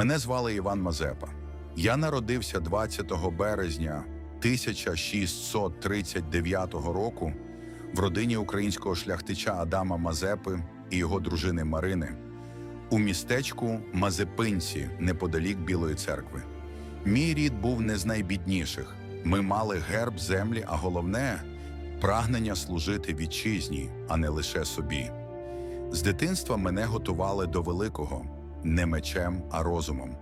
Мене звали Іван Мазепа. Я народився 20 березня 1639 року в родині українського шляхтича Адама Мазепи і його дружини Марини у містечку Мазепинці неподалік Білої церкви. Мій рід був не з найбідніших. Ми мали герб землі, а головне прагнення служити вітчизні, а не лише собі. З дитинства мене готували до великого не мечем, а розумом.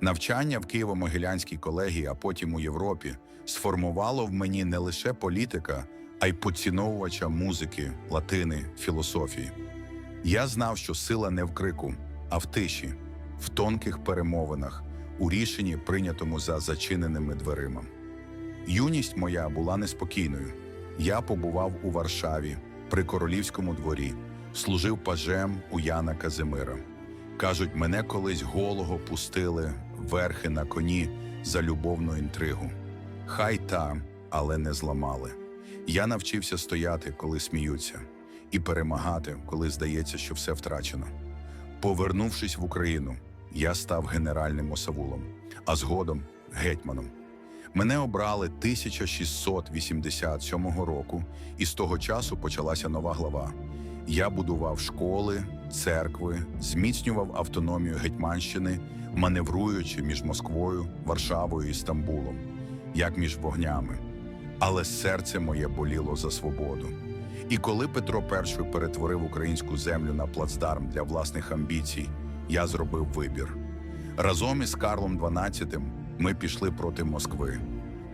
Навчання в Києво-Могилянській колегії, а потім у Європі, сформувало в мені не лише політика, а й поціновувача музики, латини, філософії. Я знав, що сила не в крику, а в тиші, в тонких перемовинах, у рішенні, прийнятому за зачиненими дверима. Юність моя була неспокійною. Я побував у Варшаві при королівському дворі, служив пажем у Яна Казимира. Кажуть, мене колись голого пустили верхи на коні за любовну інтригу. Хай та, але не зламали. Я навчився стояти, коли сміються, і перемагати, коли здається, що все втрачено. Повернувшись в Україну, я став генеральним осавулом, а згодом гетьманом. Мене обрали 1687 року, і з того часу почалася нова глава. Я будував школи, церкви, зміцнював автономію Гетьманщини, маневруючи між Москвою, Варшавою і Стамбулом, як між вогнями. Але серце моє боліло за свободу. І коли Петро І перетворив українську землю на плацдарм для власних амбіцій, я зробив вибір. Разом із Карлом XII ми пішли проти Москви.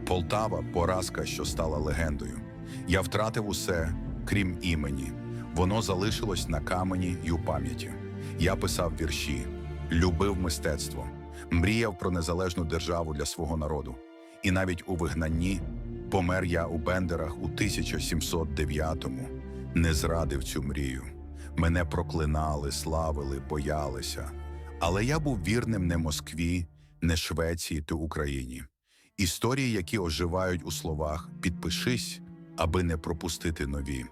Полтава поразка, що стала легендою. Я втратив усе, крім імені. Воно залишилось на камені й у пам'яті. Я писав вірші, любив мистецтво, мріяв про незалежну державу для свого народу. І навіть у вигнанні помер я у Бендерах у 1709-му, не зрадив цю мрію. Мене проклинали, славили, боялися. Але я був вірним не Москві, не Швеції та Україні. Історії, які оживають у словах, підпишись, аби не пропустити нові.